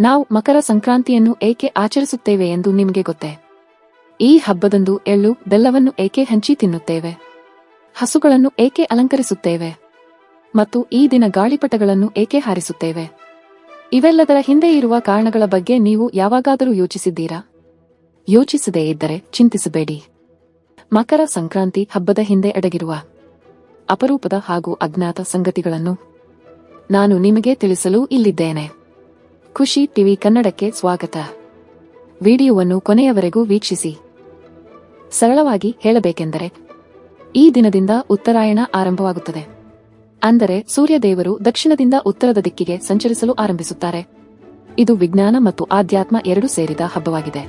ನಾವು ಮಕರ ಸಂಕ್ರಾಂತಿಯನ್ನು ಏಕೆ ಆಚರಿಸುತ್ತೇವೆ ಎಂದು ನಿಮಗೆ ಗೊತ್ತೇ? ಈ ಹಬ್ಬದಂದು ಎಳ್ಳು, ಬೆಲ್ಲವನ್ನು ಏಕೆ ಹಂಚಿ ತಿನ್ನುತ್ತೇವೆ? ಹಸುಗಳನ್ನು ಏಕೆ ಅಲಂಕರಿಸುತ್ತೇವೆ? ಮತ್ತು ಈ ದಿನ ಗಾಳಿಪಟಗಳನ್ನು ಏಕೆ ಹಾರಿಸುತ್ತೇವೆ? ಇವೆಲ್ಲದರ ಹಿಂದೆ ಇರುವ ಕಾರಣಗಳ ಬಗ್ಗೆ ನೀವು ಯಾವಾಗಾದರೂ ಯೋಚಿಸಿದ್ದೀರಾ? ಯೋಚಿಸದೇ ಇದ್ದರೆ ಚಿಂತಿಸಬೇಡಿ. ಮಕರ ಸಂಕ್ರಾಂತಿ ಹಬ್ಬದ ಹಿಂದೆ ಅಡಗಿರುವ ಅಪರೂಪದ ಹಾಗೂ ಅಜ್ಞಾತ ಸಂಗತಿಗಳನ್ನು ನಾನು ನಿಮಗೆ ತಿಳಿಸಲು ಇಲ್ಲಿದ್ದೇನೆ. ಖುಷಿ ಟಿವಿ ಕನ್ನಡಕ್ಕೆ ಸ್ವಾಗತ. ವಿಡಿಯೋವನ್ನು ಕೊನೆಯವರೆಗೂ ವೀಕ್ಷಿಸಿ. ಸರಳವಾಗಿ ಹೇಳಬೇಕೆಂದರೆ, ಈ ದಿನದಿಂದ ಉತ್ತರಾಯಣ ಆರಂಭವಾಗುತ್ತದೆ. ಅಂದರೆ ಸೂರ್ಯದೇವರು ದಕ್ಷಿಣದಿಂದ ಉತ್ತರದ ದಿಕ್ಕಿಗೆ ಸಂಚರಿಸಲು ಆರಂಭಿಸುತ್ತಾರೆ. ಇದು ವಿಜ್ಞಾನ ಮತ್ತು ಆಧ್ಯಾತ್ಮ ಎರಡೂ ಸೇರಿದ ಹಬ್ಬವಾಗಿದೆ.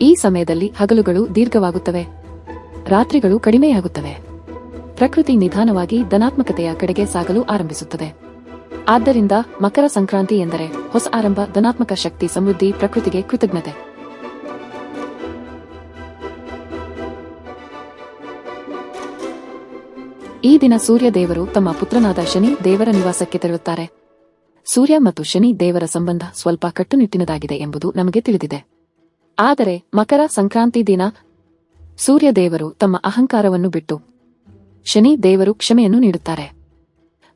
ಈ ಸಮಯದಲ್ಲಿ ಹಗಲುಗಳು ದೀರ್ಘವಾಗುತ್ತವೆ. ರಾತ್ರಿಗಳು ಕಡಿಮೆಯಾಗುತ್ತವೆ. ಪ್ರಕೃತಿ ನಿಧಾನವಾಗಿ ಧನಾತ್ಮಕತೆಯ ಕಡೆಗೆ ಸಾಗಲು ಆರಂಭಿಸುತ್ತದೆ. ಆದ್ದರಿಂದ ಮಕರ ಸಂಕ್ರಾಂತಿ ಎಂದರೆ ಹೊಸ ಆರಂಭ, ಧನಾತ್ಮಕ ಶಕ್ತಿ, ಸಮೃದ್ಧಿ, ಪ್ರಕೃತಿಗೆ ಕೃತಜ್ಞತೆ. ಈ ದಿನ ಸೂರ್ಯ ದೇವರು ತಮ್ಮ ಪುತ್ರನಾದ ಶನಿ ದೇವರ ನಿವಾಸಕ್ಕೆ ತೆರಳುತ್ತಾರೆ. ಸೂರ್ಯ ಮತ್ತು ಶನಿ ದೇವರ ಸಂಬಂಧ ಸ್ವಲ್ಪ ಕಟ್ಟುನಿಟ್ಟಿನದಾಗಿದೆ ಎಂಬುದು ನಮಗೆ ತಿಳಿದಿದೆ. ಆದರೆ ಮಕರ ಸಂಕ್ರಾಂತಿ ದಿನ ಸೂರ್ಯ ದೇವರು ತಮ್ಮ ಅಹಂಕಾರವನ್ನು ಬಿಟ್ಟು ಶನಿ ದೇವರು ಕ್ಷಮೆಯನ್ನು ನೀಡುತ್ತಾರೆ.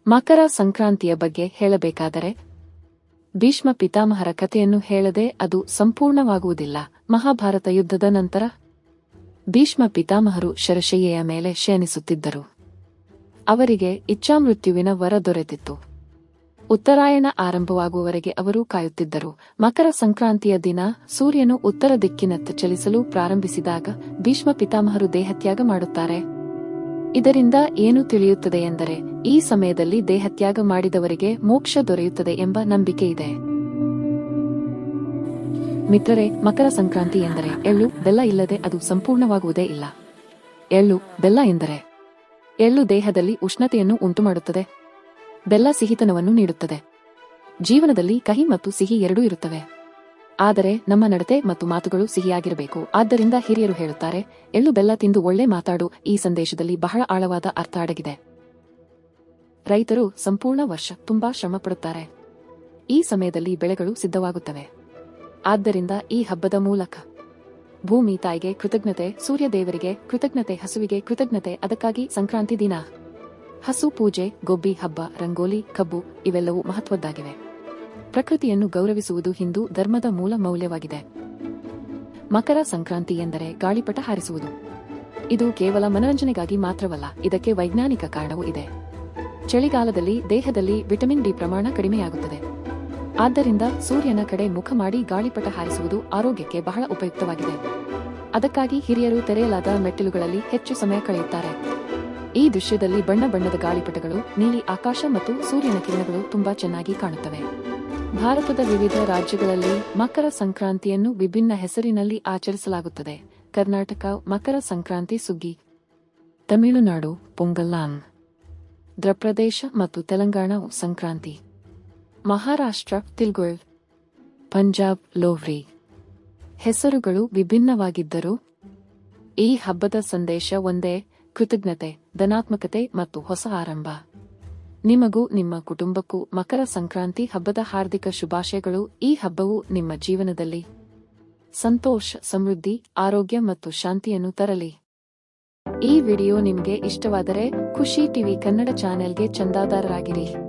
ಮಕರ ಸಂಕ್ರಾಂತಿಯ ಬಗ್ಗೆ ಹೇಳಬೇಕಾದರೆ, ಭೀಷ್ಮ ಪಿತಾಮಹರ ಕಥೆಯನ್ನು ಹೇಳದೆ ಅದು ಸಂಪೂರ್ಣವಾಗುವುದಿಲ್ಲ. ಮಹಾಭಾರತ ಯುದ್ಧದ ನಂತರ ಭೀಷ್ಮ ಪಿತಾಮಹರು ಶರಶಯ್ಯೆಯ ಮೇಲೆ ಶಯನಿಸುತ್ತಿದ್ದರು. ಅವರಿಗೆ ಇಚ್ಛಾಮೃತ್ಯುವಿನ ವರ ದೊರೆತಿತ್ತು. ಉತ್ತರಾಯಣ ಆರಂಭವಾಗುವವರೆಗೆ ಅವರು ಕಾಯುತ್ತಿದ್ದರು. ಮಕರ ಸಂಕ್ರಾಂತಿಯ ದಿನ ಸೂರ್ಯನು ಉತ್ತರ ದಿಕ್ಕಿನತ್ತ ಚಲಿಸಲು ಪ್ರಾರಂಭಿಸಿದಾಗ ಭೀಷ್ಮ ಪಿತಾಮಹರು ದೇಹತ್ಯಾಗ ಮಾಡುತ್ತಾರೆ. ಇದರಿಂದ ಏನು ತಿಳಿಯುತ್ತದೆ ಎಂದರೆ, ಈ ಸಮಯದಲ್ಲಿ ದೇಹತ್ಯಾಗ ಮಾಡಿದವರಿಗೆ ಮೋಕ್ಷ ದೊರೆಯುತ್ತದೆ ಎಂಬ ನಂಬಿಕೆ ಇದೆ. ಮಿತ್ರರೇ, ಮಕರ ಸಂಕ್ರಾಂತಿ ಎಂದರೆ, ಎಳ್ಳು, ಬೆಲ್ಲ ಇಲ್ಲದೆ ಅದು ಸಂಪೂರ್ಣವಾಗುವುದೇ ಇಲ್ಲ. ಎಳ್ಳು, ಬೆಲ್ಲ ಎಂದರೆ, ಎಳ್ಳು ದೇಹದಲ್ಲಿ ಉಷ್ಣತೆಯನ್ನು ಉಂಟುಮಾಡುತ್ತದೆ, ಬೆಲ್ಲ ಸಿಹಿತನವನ್ನು ನೀಡುತ್ತದೆ. ಜೀವನದಲ್ಲಿ ಕಹಿ ಮತ್ತು ಸಿಹಿ ಎರಡೂ ಇರುತ್ತವೆ. ಆದರೆ ನಮ್ಮ ನಡತೆ ಮತ್ತು ಮಾತುಗಳು ಸಿಹಿಯಾಗಿರಬೇಕು. ಆದ್ದರಿಂದ ಹಿರಿಯರು ಹೇಳುತ್ತಾರೆ, ಎಳ್ಳು ಬೆಲ್ಲ ತಿಂದು ಒಳ್ಳೆ ಮಾತಾಡು. ಈ ಸಂದೇಶದಲ್ಲಿ ಬಹಳ ಆಳವಾದ ಅರ್ಥ ಅಡಗಿದೆ. ರೈತರು ಸಂಪೂರ್ಣ ವರ್ಷ ತುಂಬಾ ಶ್ರಮ ಪಡುತ್ತಾರೆ ಈ ಸಮಯದಲ್ಲಿ ಬೆಳೆಗಳು ಸಿದ್ಧವಾಗುತ್ತವೆ. ಆದ್ದರಿಂದ ಈ ಹಬ್ಬದ ಮೂಲಕ ಭೂಮಿ ತಾಯಿಗೆ ಕೃತಜ್ಞತೆ ಸೂರ್ಯ ದೇವರಿಗೆ ಕೃತಜ್ಞತೆ, ಹಸುವಿಗೆ ಕೃತಜ್ಞತೆ, ಅದಕ್ಕಾಗಿ ಸಂಕ್ರಾಂತಿ ದಿನ. ಹಸು, ಪೂಜೆ ಗೊಬ್ಬಿ ಹಬ್ಬ, ರಂಗೋಲಿ, ಕಬ್ಬು ಇವೆಲ್ಲವೂ ಮಹತ್ವದ್ದಾಗಿವೆ. ಪ್ರಕೃತಿಯನ್ನು ಗೌರವಿಸುವುದು ಹಿಂದೂ ಧರ್ಮದ ಮೂಲ ಮೌಲ್ಯವಾಗಿದೆ. ಮಕರ ಸಂಕ್ರಾಂತಿ ಎಂದರೆ ಗಾಳಿಪಟ ಹಾರಿಸುವುದು. ಇದು ಕೇವಲ ಮನರಂಜನೆಗಾಗಿ ಮಾತ್ರವಲ್ಲ, ಇದಕ್ಕೆ ವೈಜ್ಞಾನಿಕ ಕಾರಣವೂ ಇದೆ. ಚಳಿಗಾಲದಲ್ಲಿ ದೇಹದಲ್ಲಿ ವಿಟಮಿನ್ ಡಿ ಪ್ರಮಾಣ ಕಡಿಮೆಯಾಗುತ್ತದೆ. ಆದ್ದರಿಂದ ಸೂರ್ಯನ ಕಡೆ ಮುಖ ಮಾಡಿ ಗಾಳಿಪಟ ಹಾರಿಸುವುದು ಆರೋಗ್ಯಕ್ಕೆ ಬಹಳ ಉಪಯುಕ್ತವಾಗಿದೆ. ಅದಕ್ಕಾಗಿ ಹಿರಿಯರು ತೆರೆಯಲಾದ ಮೆಟ್ಟಿಲುಗಳಲ್ಲಿ ಹೆಚ್ಚು ಸಮಯ ಕಳೆಯುತ್ತಾರೆ. ಈ ದೃಶ್ಯದಲ್ಲಿ ಬಣ್ಣ ಬಣ್ಣದ ಗಾಳಿಪಟಗಳು, ನೀಲಿ ಆಕಾಶ ಮತ್ತು ಸೂರ್ಯನ ಕಿರಣಗಳು ತುಂಬಾ ಚೆನ್ನಾಗಿ ಕಾಣುತ್ತವೆ. ಭಾರತದ ವಿವಿಧ ರಾಜ್ಯಗಳಲ್ಲಿ ಮಕರ ಸಂಕ್ರಾಂತಿಯನ್ನು ವಿಭಿನ್ನ ಹೆಸರಿನಲ್ಲಿ ಆಚರಿಸಲಾಗುತ್ತದೆ. ಕರ್ನಾಟಕ ಮಕರ ಸಂಕ್ರಾಂತಿ ಸುಗ್ಗಿ. ತಮಿಳುನಾಡು ಪೊಂಗಲ್ಲಾನ್. ಧ್ರಪ್ರದೇಶ ಮತ್ತು ತೆಲಂಗಾಣ ಸಂಕ್ರಾಂತಿ. ಮಹಾರಾಷ್ಟ್ರ ತಿಲ್ಗುಳ್. ಪಂಜಾಬ್ ಲೋವ್ರಿ. ಹೆಸರುಗಳು ವಿಭಿನ್ನವಾಗಿದ್ದರೂ ಈ ಹಬ್ಬದ ಸಂದೇಶ ಒಂದೇ ಕೃತಜ್ಞತೆ, ಧನಾತ್ಮಕತೆ ಮತ್ತು ಹೊಸ ಆರಂಭ. ನಿಮಗೂ ನಿಮ್ಮ ಕುಟುಂಬಕ್ಕೂ ಮಕರ ಸಂಕ್ರಾಂತಿ ಹಬ್ಬದ ಹಾರ್ದಿಕ ಶುಭಾಶಯಗಳು. ಈ ಹಬ್ಬವು ನಿಮ್ಮ ಜೀವನದಲ್ಲಿ ಸಂತೋಷ, ಸಮೃದ್ಧಿ, ಆರೋಗ್ಯ ಮತ್ತು ಶಾಂತಿಯನ್ನು ತರಲಿ. ಈ ವಿಡಿಯೋ ನಿಮಗೆ ಇಷ್ಟವಾದರೆ ಖುಷಿ ಟಿವಿ ಕನ್ನಡ ಚಾನೆಲ್ಗೆ ಚಂದಾದಾರರಾಗಿರಿ.